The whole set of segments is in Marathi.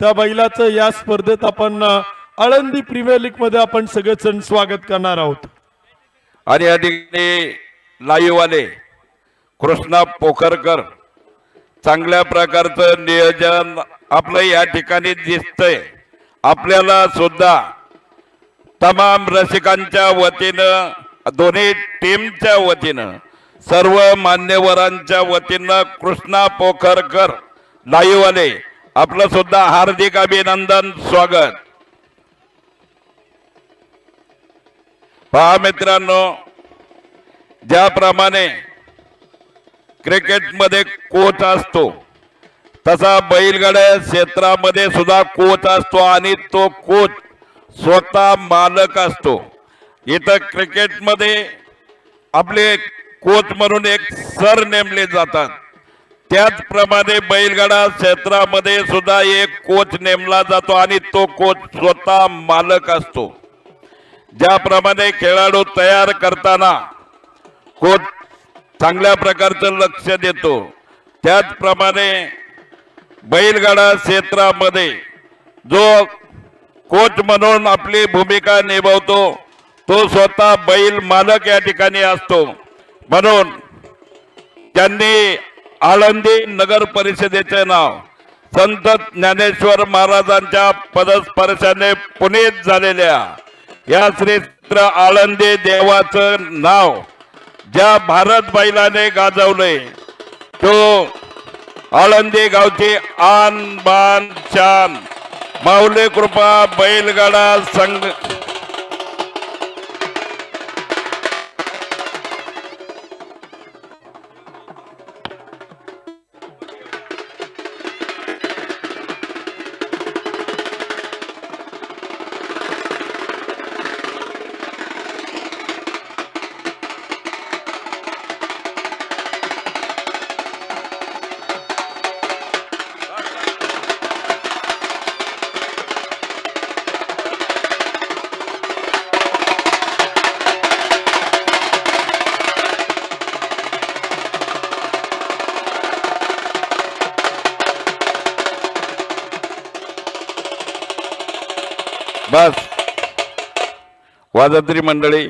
त्या बैलाचं या स्पर्धेत आपण आळंदी प्रीमियर लीगमध्ये आपण सगळेजण स्वागत करणार आहोत. आणि या ठिकाणी लाईव्ह आले कृष्णा पोखरकर चांगल्या प्रकारचं नियोजन आपलं या ठिकाणी दिसतंय. आपल्याला सुद्धा तमाम रसिकांच्या वतीनं दोन्ही टीमच्या वतीनं सर्व मान्यवरांच्या वतीनं कृष्णा पोखरकर लाईव्ह आले आपलं सुद्धा हार्दिक अभिनंदन स्वागत. पहा मित्रांनो ज्याप्रमाणे क्रिकेटमध्ये कोच असतो तसा बैलगाड्या क्षेत्रामध्ये सुद्धा कोच असतो आणि तो कोच स्वतः मालक असतो. इथं क्रिकेटमध्ये आपले कोच म्हणून एक सर नेमले जातात. त्याचप्रमाणे बैलगाडा क्षेत्रामध्ये सुद्धा एक कोच नेमला जातो आणि तो कोच स्वतः मालक असतो. ज्याप्रमाणे खेळाडू तयार करताना कोच चांगल्या प्रकारचं लक्ष देतो. त्याचप्रमाणे बैलगाडा क्षेत्रामध्ये जो कोच म्हणून आपली भूमिका निभावतो तो स्वतः बैल मालक या ठिकाणी असतो. म्हणून त्यांनी आळंदी नगर परिषदेचे नाव. संत ज्ञानेश्वर महाराजांच्या पदस्पर्शाने पुनीत झालेल्या या श्री आळंदी देवाचं नाव ज्या भारत बैलाने गाजवले तो आळंदी गावची आन बान शान. माऊली कृपा बैलगाडा संघ बस. वाजंत्री मंडळी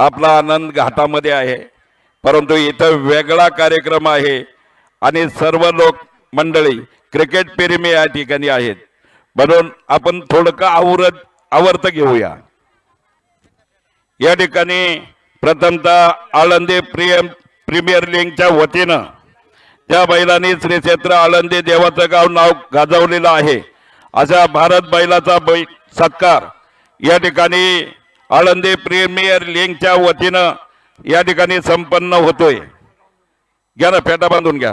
आपला आनंद घाटामध्ये आहे. परंतु इथं वेगळा कार्यक्रम आहे आणि सर्व लोक मंडळी क्रिकेट प्रेमी या ठिकाणी आहेत. म्हणून आपण थोडकं आवरत आवर्त घेऊया. या ठिकाणी प्रथमतः आळंदी प्रियम प्रीमियर लीगच्या वतीनं त्या बैलांनी श्री क्षेत्र आळंदी देवाचं गाव नाव गाजवलेलं आहे अशा भारत बैलाचा बै सत्कार. या ठिकाणी आळंदी प्रीमियर लीगच्या वतीनं या ठिकाणी संपन्न होतोय. घ्या ना फेटा बांधून घ्या.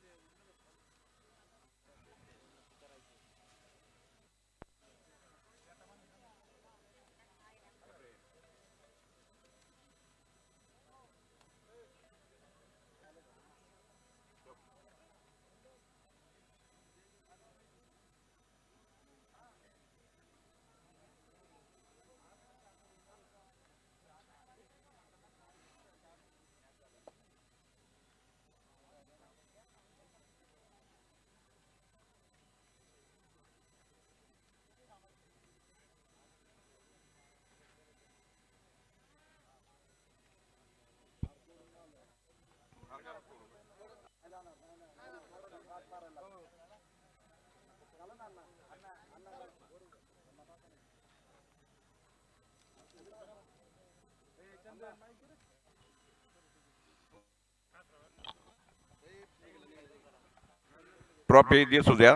ट्रॉफी दिसू द्या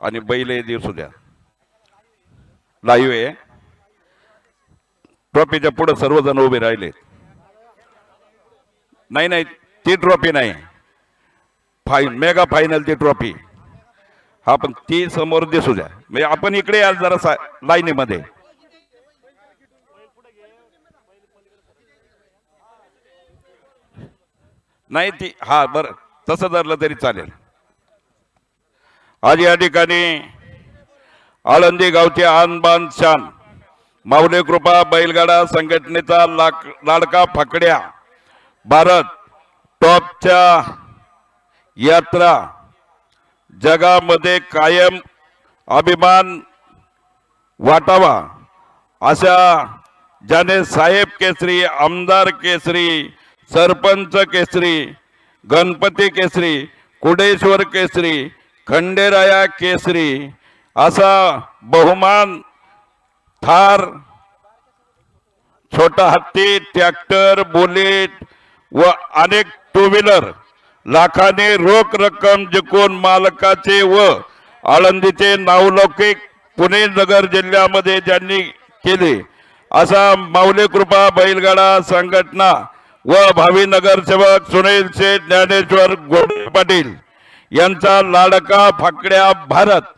आणि बैल दिसू द्या लाईव्ह आहे ट्रॉफीच्या पुढे सर्वजण उभे राहिले नाही नाही ती ट्रॉफी नाही फाईन मेगा फायनल ती ट्रॉफी हा पण ती समोर दिसू द्या म्हणजे आपण इकडे या जरा सा- लाईनीमध्ये नाही ती हा बरं. तसं धरलं तरी चालेल. आज या ठिकाणी आळंदी गावचे आणबान शान माऊली कृपा बैलगाडा संघटनेचा लाक लाडका फाकड्या भारत टॉपच्या यात्रा जगामध्ये कायम अभिमान वाटावा अशा ज्याने साहेब केसरी आमदार केसरी सरपंच केसरी गणपती केसरी कुडेश्वर केसरी खंडेराया केसरी असा बहुमान थार छोटा हत्ती ट्रॅक्टर बुलेट व अनेक टू व्हीलर लाखाने रोख रक्कम जिंकून मालकाचे व आळंदीचे नावलौकिक पुणे नगर जिल्ह्यामध्ये ज्यांनी केले. असा माऊली कृपा बैलगाडा संघटना व भावी नगरसेवक सुनील शेठ ज्ञानेश्वर गोडे पाटील यांचा लाडका फाकड्या भारत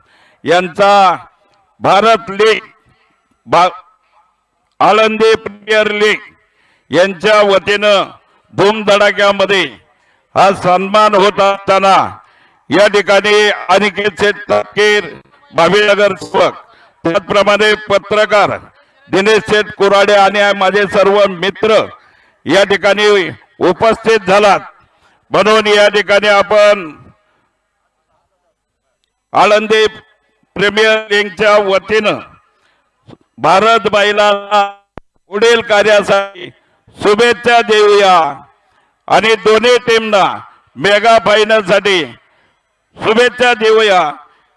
यांचा भारत लीग भा आळंदी प्रीमियर लीग यांच्या वतीनं धूमधडाक्यामध्ये हा सन्मान होत असताना या ठिकाणी अनिकेत शेठ तपकीर भावीनगर सेवक त्याचप्रमाणे पत्रकार दिनेश शेठ कुराडे आणि माझे सर्व मित्र या ठिकाणी उपस्थित झालात. म्हणून या ठिकाणी आपण आळंदी प्रीमियर लीगच्या वतीनं भारत बाईला पुढील कार्यासाठी शुभेच्छा देऊया. आणि दोन्ही टीमना मेगा फायनलसाठी शुभेच्छा देऊया.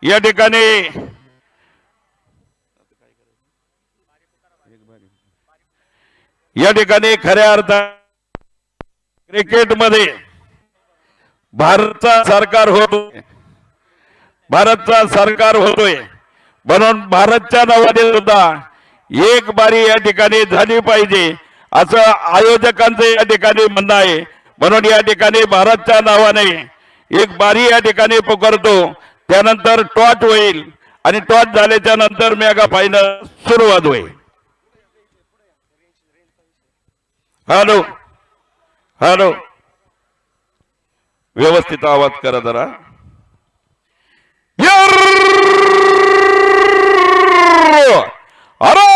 या ठिकाणी या ठिकाणी खऱ्या अर्थात क्रिकेटमध्ये भारतचा सरकार होतोय. भारतचा सरकार होतोय. म्हणून भारतच्या नावाने सुद्धा एक बारी या ठिकाणी झाली पाहिजे असं आयोजकांचं या ठिकाणी म्हणणं आहे. म्हणून या ठिकाणी भारतच्या नावाने एक बारी या ठिकाणी पुकारतो. त्यानंतर टॉच होईल आणि टॉच झाल्याच्यानंतर मेगा फायनल सुरुवात होईल. हॅलो. हॅलो. व्यवस्थित आवाज करा जरा. अरे!